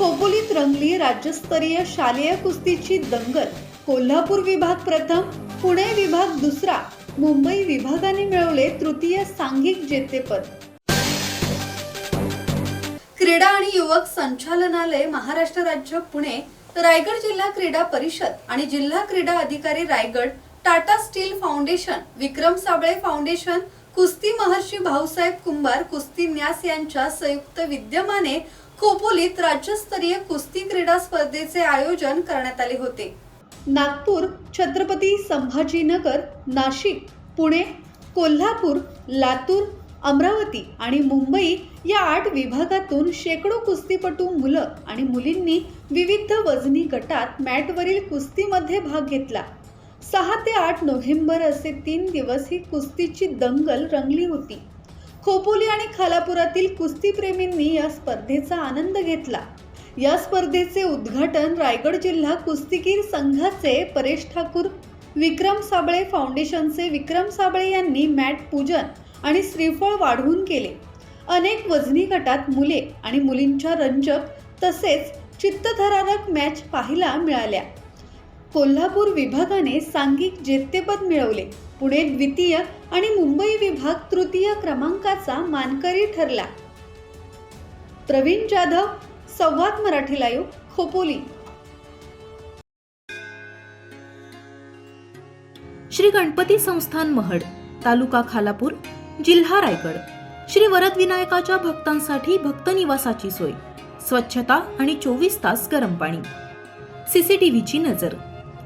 खोपोलीत रंगली राज्यस्तरीय शालेय कुस्तीची दंगल कोल्हापूर विभाग प्रथम पुणे विभाग दुसरा मुंबई विभागाने मिळवले तृतीय सांघिक जेतेपद. क्रीडा आणि युवक संचालनालय महाराष्ट्र राज्य पुणे रायगड जिल्हा क्रीडा परिषद आणि जिल्हा क्रीडा अधिकारी Raigad Tata steel foundation Vikram Sable foundation कुस्ती महर्षी भाऊसाहेब कुंभार कुस्ती न्यास यांच्या संयुक्त विद्यमाने खोपोलीत राज्यस्तरीय कुस्ती क्रीडा स्पर्धेचे आयोजन करण्यात आले होते. नागपूर छत्रपती संभाजीनगर नाशिक पुणे कोल्हापूर लातूर अमरावती आणि मुंबई या आठ विभागातून शेकडो कुस्तीपटू मुलं आणि मुलींनी विविध वजनी गटात मॅटवरील कुस्तीमध्ये भाग घेतला. सहा ते आठ नोव्हेंबर असे तीन दिवस ही कुस्तीची दंगल रंगली होती. खोपोली आणि खालापुरातील कुस्तीप्रेमींनी या स्पर्धेचा आनंद घेतला. या स्पर्धेचे उद्घाटन रायगड जिल्हा कुस्तीगीर संघाचे परेश ठाकूर विक्रम साबळे फाउंडेशनचे विक्रम साबळे यांनी मॅट पूजन आणि श्रीफळ वाढवून केले. अनेक वजनी गटात मुले आणि मुलींच्या रंजक तसेच चित्तथरारक मॅच पाहायला मिळाल्या. कोल्हापूर विभागाने सांघिक जेतेपद मिळवले. पुणे द्वितीय आणि मुंबई विभाग तृतीय क्रमांकाचा मानकरी ठरला. प्रवीण जाधव संवाद मराठी लाईव्ह खोपोली. श्री गणपती संस्थान महड तालुका खालापूर जिल्हा रायगड. श्री वरद विनायकाच्या भक्तांसाठी भक्त निवासाची सोय. स्वच्छता आणि चोवीस तास गरम पाणी. सीसीटीव्हीची नजर.